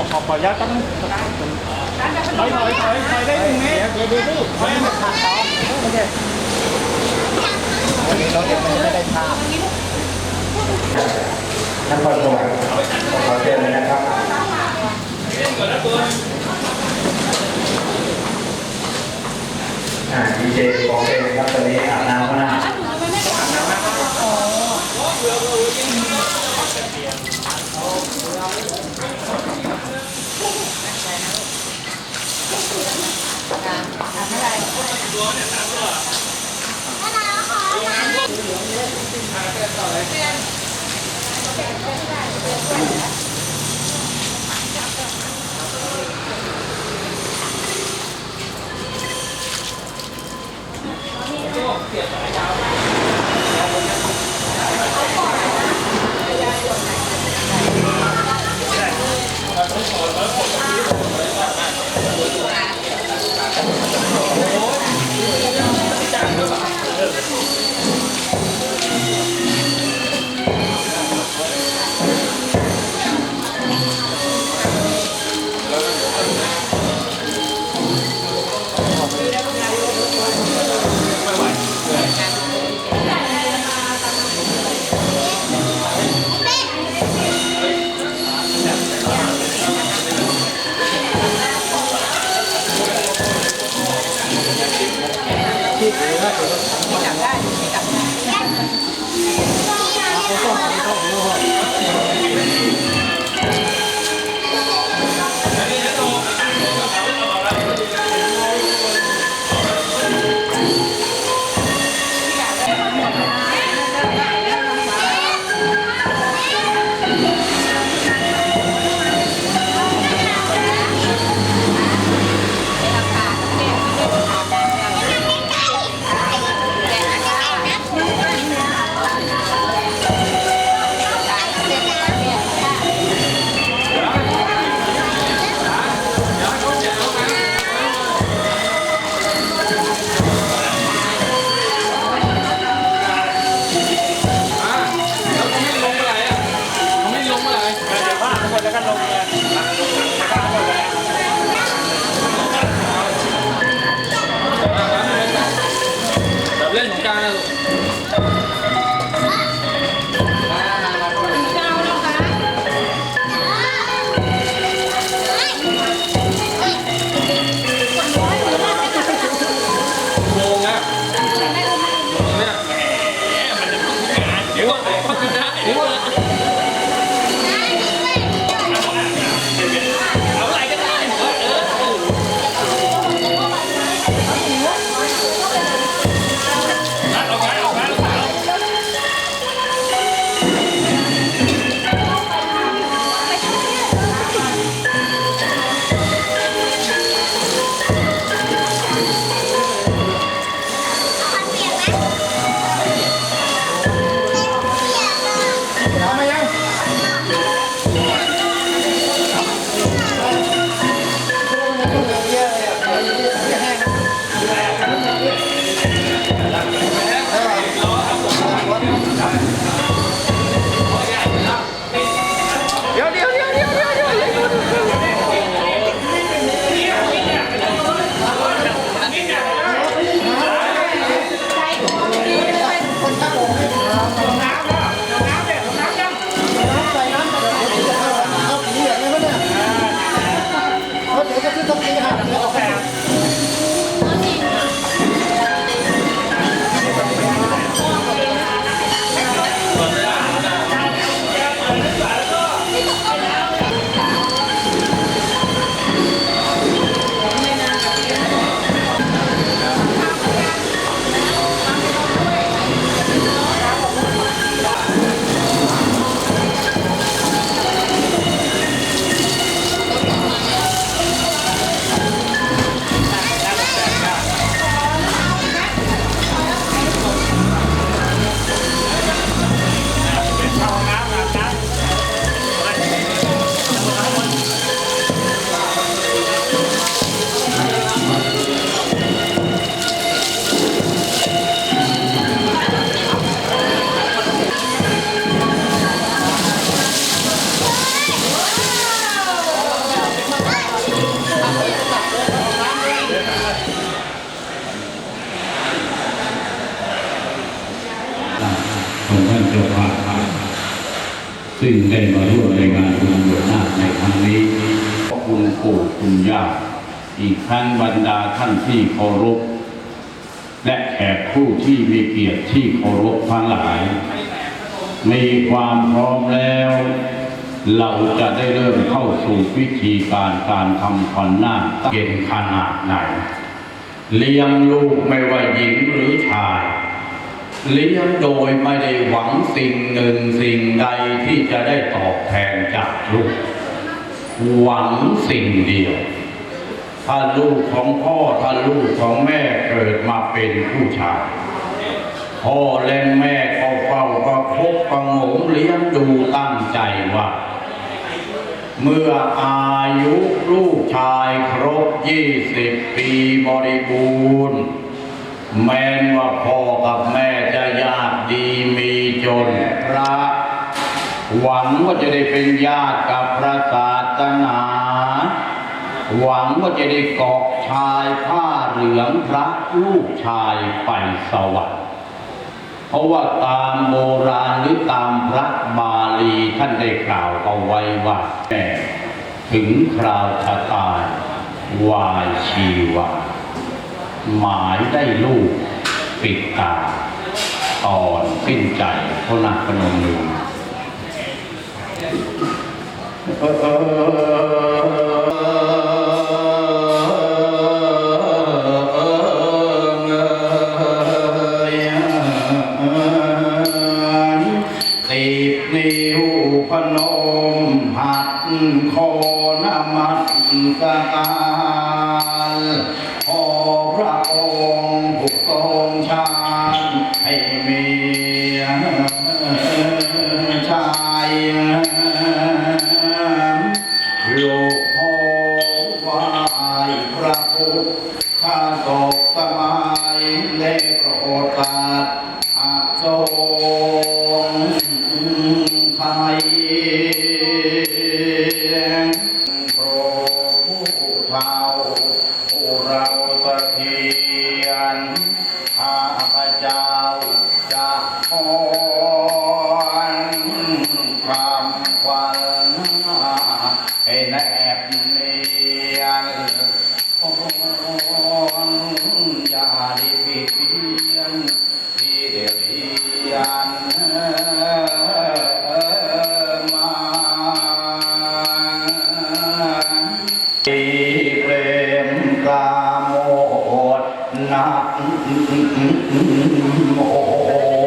อขอขออนุญาตตั้งถอยถอยถอยถอยได้หนึ่งเมตรเดี๋ยวดีดิไม่ได้ขาดต่อไม่ใช่วันนี้รถยังไม่ได้ภาพนครสวรรค์ขอเชิญเลยนะครับอ่าดีเจบอกเองครับตอนนี้อาบน้ำแล้วนะ ต่อเลยเปลี่ยนสายยาง ซึ่งได้มาร่วมในงานบุญบวชนาคในครั้งนี้ขอบคุณปู่คุณย่าอีกทั้งบรรดาท่านที่เคารพและแขกผู้ที่มีเกียรติที่เคารพทั้งหลาย มีความพร้อมแล้ว เราจะได้เริ่มเข้าสู่วิธีการการทำขวัญนาคเย็นขนาดไหนเลี้ยงลูกไม่ว่าหญิงหรือชาย เลี้ยงโดยไม่ได้หวังสิ่งหนึ่งสิ่งใดที่จะได้ตอบแทนจากลูก หวังสิ่งเดียว ถ้าลูกของพ่อถ้าลูกของแม่เกิดมาเป็นผู้ชายพ่อและแม่ก็เฝ้าประคบประงมเลี้ยงดูตั้งใจว่า เมื่ออายุลูกชายครบยี่สิบปีบริบูรณ์ แม้ว่าพ่อกับแม่จะยากดีมีจนพระ หวังว่าจะได้เป็นญาติกับพระศาสนา หวังว่าจะได้เกาะชายผ้าเหลืองพระลูกชายไปสวรรค์เพราะว่าตามโบราณหรือตามพระบาลีท่านได้กล่าวเอาไว้ว่าแม่ถึงคราวชะตายวายชีวา หมายได้ลูกปิดตาตอนสิ้นใจเพราะนักพนมมือ จะ โอ้โห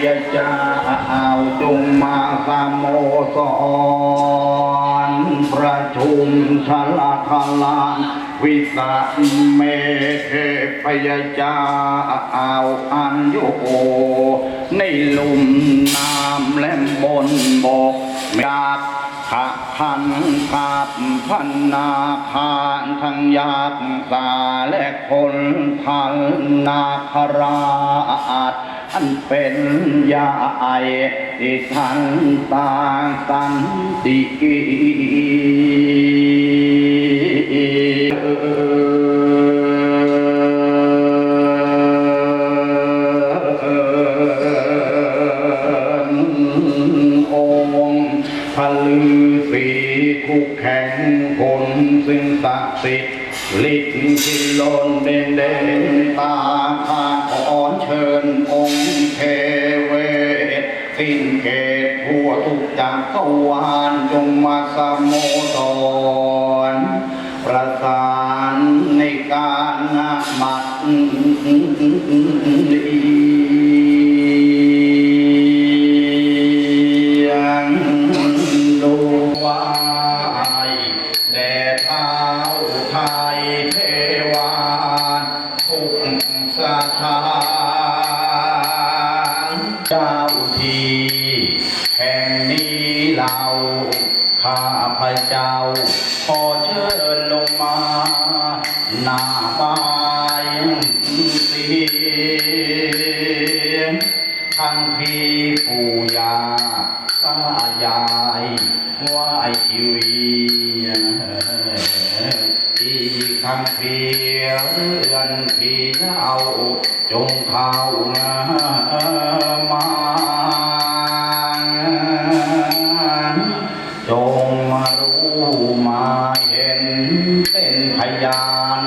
พยเจ้าจงมาสามโมสรประชุมชลาคลานวิสาเมเทพยเจ้าอันโยในลุ่มน้ำและบนบกยากขะพันขับพันนาคานทั้งยากสาและคนทันนาคราช อันเป็นยาไอที่ทันตางสันติ สิทธิ์ฤทธิ์สิลนเด่นเด่นตาพาขอนเชิญองค์เทเวศสิ้นเกตทั่วทุกจักรวาลจงมาสมโมสรประสานในการมัด ตายายไหว้ชีวีอีกคำเพียเรือนพี่เอาจงเข้ามาจงมารู้มาเห็นเป็นพยาน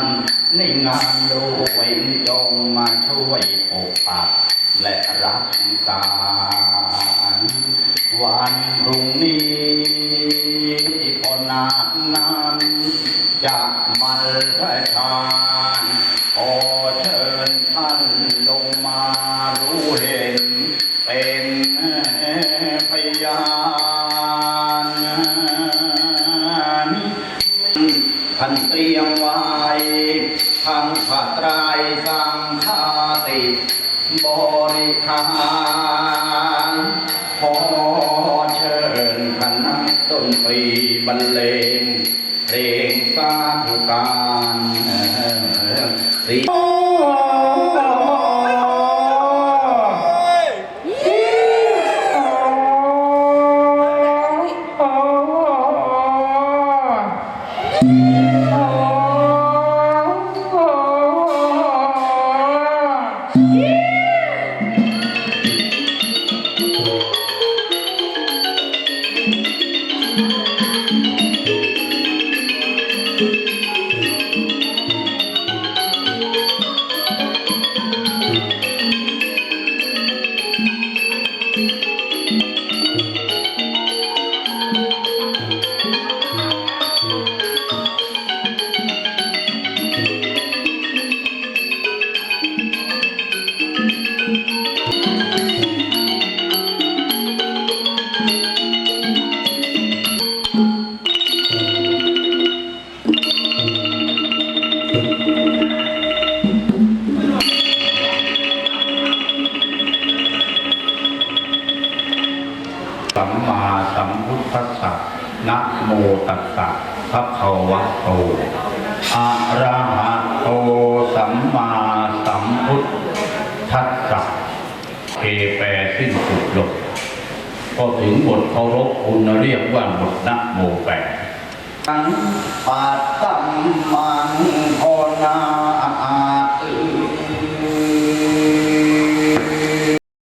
ในงานด้วยจงมาช่วยปกปักและรักษา วันพรุ่งนี้พอนาคนั้นจะมาพระทานขอเชิญท่านลงมารู้เห็น เป็นพยานท่านเตรียมไว้ทั้งผ้าตรายสังฆาติบริคารขอ ดนตรีบรรเลงเพลงสาธุการสี สัมมาสัมพุทธัสสะนะโมตัสสะภะคะวะโตอะระหะโตสัมมาสัมพุทธัสสะเอแปรสิ้นสุดลงก็ถึงบทเคารพคุณเรียกว่าบทนะโมแปดปัตตัมมัง